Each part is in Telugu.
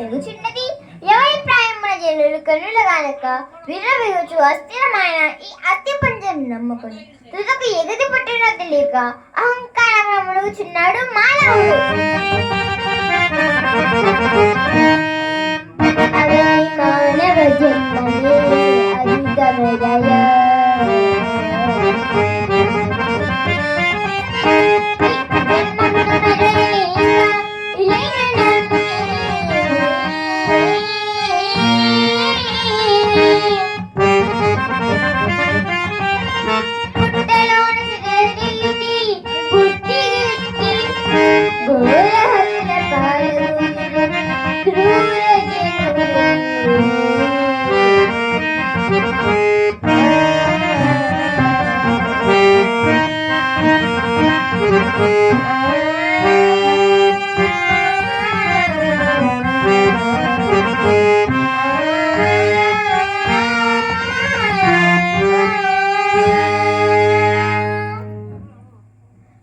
నిలుచున్నది ఎవరి ప్రాయమున జనులు కనుల గానక విర్రవేయచు అస్థిరమైన ఈ అతి పంజం నమ్ముకొని తుదకు ఎగది పుట్టినది తెలియక అహంకారంగా మునుగుచున్నాడు మానవుడు అదే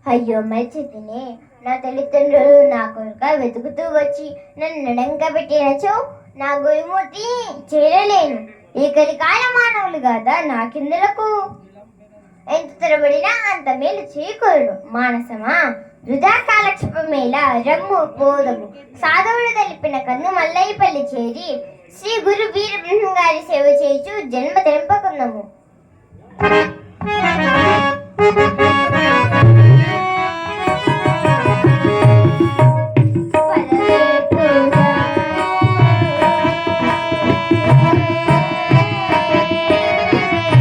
ஐயோ மைச்சத்தினே நான் தெளித்தன்று நான் నా వెతుకుతూ వచ్చి నన్ను నడంకబెట్టినచో నా గురుమూర్తి చేరలేను. ఈ కలికాల మానవులు కదా నా కిందలకు? ఎంత తరబడినా అంత మేలు చేయకూడదు మానసమా వృధా కాలక్షేపమేలా రమ్ము బోధము. సాధవుడు తెలిపిన కన్ను మల్లయ్యపల్లి చేరి శ్రీ గురు వీరబ్రహ్మ గారి సేవ చేయుచు జన్మ తెంపకున్నాము.